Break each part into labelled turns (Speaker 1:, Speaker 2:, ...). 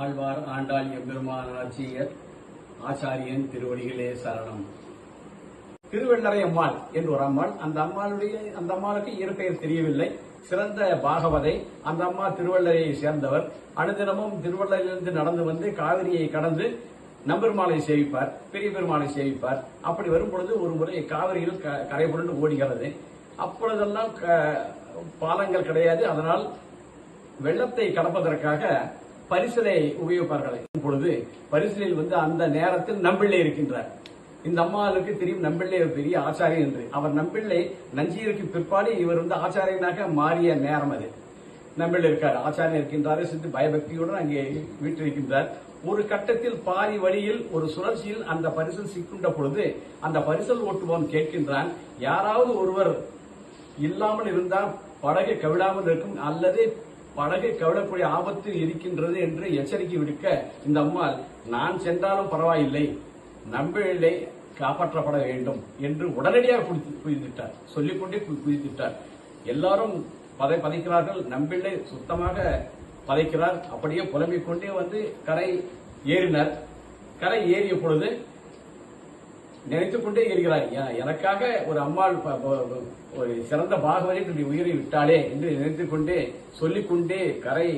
Speaker 1: ஆழ்வார் ஆண்டாள் எம்பெருமான் ஆட்சியர் ஆச்சாரியன் திருவடிகளே சரணம். திருவெள்ளரை அம்மாள் என்று ஒரு அம்மாள். அந்த அம்மாளுடைய அந்த அம்மாளுக்கு இயற்பெயர் தெரியவில்லை. சிறந்த பாகவதை. அந்த அம்மா திருவள்ளரையை சேர்ந்தவர். அனுதினமும் திருவள்ளரிலிருந்து நடந்து வந்து காவிரியை கடந்து நம்பெருமாளை சேவிப்பார் பெரிய பெருமாளை சேவிப்பார். அப்படி வரும் பொழுது ஒரு முறை காவிரியில் க- கரை புரண்டு ஓடுகிறது. அப்பொழுதெல்லாம் க- பாலங்கள் கிடையாது. அதனால் வெள்ளத்தை கடப்பதற்காக பரிசலை உபயோகிப்பார்கள். இப்பொழுது பரிசலில் வந்து அந்த நேரத்தில் நம்பிள்ளை இருக்கின்றார். இந்த அம்மாவுக்கு தெரியும் நம்பிள்ளை ஒரு பெரிய ஆச்சாரியன் என்று. அவர் நம்பிள்ளை நஞ்சியிருக்கு பிற்பாடு இவர் வந்து ஆச்சாரியனாக மாறிய நேரம் அது. நம்பிள்ளை இருக்கார் ஆச்சாரியன் இருக்கின்றார் சித்து பயபக்தியுடன் அங்கே வீட்டிருக்கின்றார் ஒரு கட்டத்தில் பாதி வழியில் ஒரு சுழற்சியில் அந்த பரிசல் சிக்குண்ட பொழுது அந்த பரிசல் ஓட்டுபவன் கேட்கின்றான் யாராவது ஒருவர் இல்லாமல் இருந்தால் படகு கவிழாமல் இருக்கும் அல்லது படகு கவிழக்கூடிய ஆபத்து இருக்கின்றது என்று எச்சரிக்கை விடுக்க இந்த அம்மாள் நான் சென்றாலும் பரவாயில்லை. நம்பிள்ளை காப்பாற்றப்பட வேண்டும் என்று உடனடியாக குதித்து குதித்துட்டார் சொல்லிக்கொண்டே கு- குதித்துட்டார் எல்லாரும் பதை பதைக்கிறார்கள். நம்பிள்ளை சுத்தமாக பதைக்கிறார். அப்படியே புலம்பிக் கொண்டே வந்து கரை ஏறினர். கரை ஏறிய பொழுது நினைத்துக் கொண்டே இருக்கிறார் எனக்காக ஒரு அம்மாள் ஒரு சிறந்த பாகவதை உயிரை விட்டாளே என்று நினைத்துக் கொண்டே சொல்லிக்கொண்டே கரை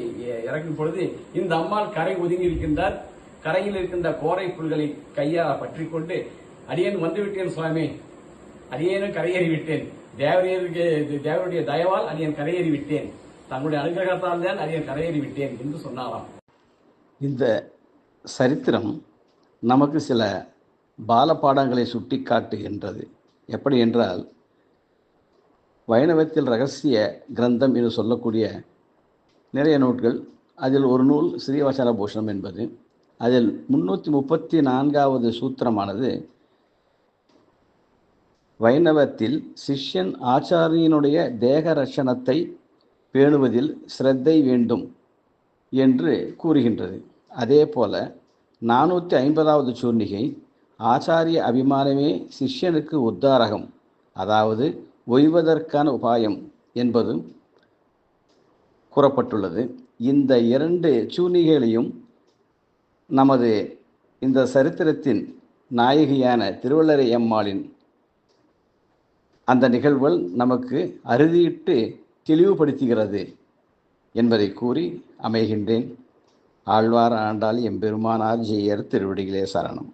Speaker 1: இறக்கும் பொழுது இந்த அம்மாள் கரை ஒதுங்கி இருக்கின்றார். கரையில் இருக்கின்ற கோரை புல்களை கையால் பற்றி கொண்டு அடியேன் வந்துவிட்டேன் சுவாமி. அடியேனும் கரையேறி விட்டேன் தேவரையருக்கு தேவருடைய தயவால் அடியேன் கரையேறி விட்டேன் தங்களுடைய அனுகிரகத்தால் தான் அடியேன் கரையேறி விட்டேன் என்று சொன்னாராம்.
Speaker 2: இந்த சரித்திரம் நமக்கு சில பாலபாடங்களை சுட்டிக்காட்டுகின்றது எப்படி என்றால் வைணவத்தில் ரகசிய கிரந்தம் என்று சொல்லக்கூடிய நிறைய நூல்கள் அதில் ஒரு நூல் ஸ்ரீவசன பூஷணம் என்பது. அதில் முன்னூற்றி முப்பத்தி நான்காவது சூத்திரமானது வைணவத்தில் சிஷ்யன் ஆச்சாரியனுடைய தேக ரட்சணத்தை பேணுவதில் சிரத்தை வேண்டும் என்று கூறுகின்றது. அதே போல நானூற்றி ஐம்பதாவது சூர்ணிகை ஆச்சாரிய அபிமானமே சிஷ்யனுக்கு உத்தாரகம். அதாவது ஒய்வதற்கான உபாயம் என்பதும் கூறப்பட்டுள்ளது. இந்த இரண்டு சூனிகளையும் நமது இந்த சரித்திரத்தின் நாயகியான திருவள்ளரை அம்மாளின் அந்த நிகழ்வுகள் நமக்கு அறுதியிட்டு தெளிவுபடுத்துகிறது என்பதை கூறி அமைகின்றேன். ஆழ்வார் ஆண்டாள் எம்பெருமானார் ஜெயர் திருவடிகளே சரணம்.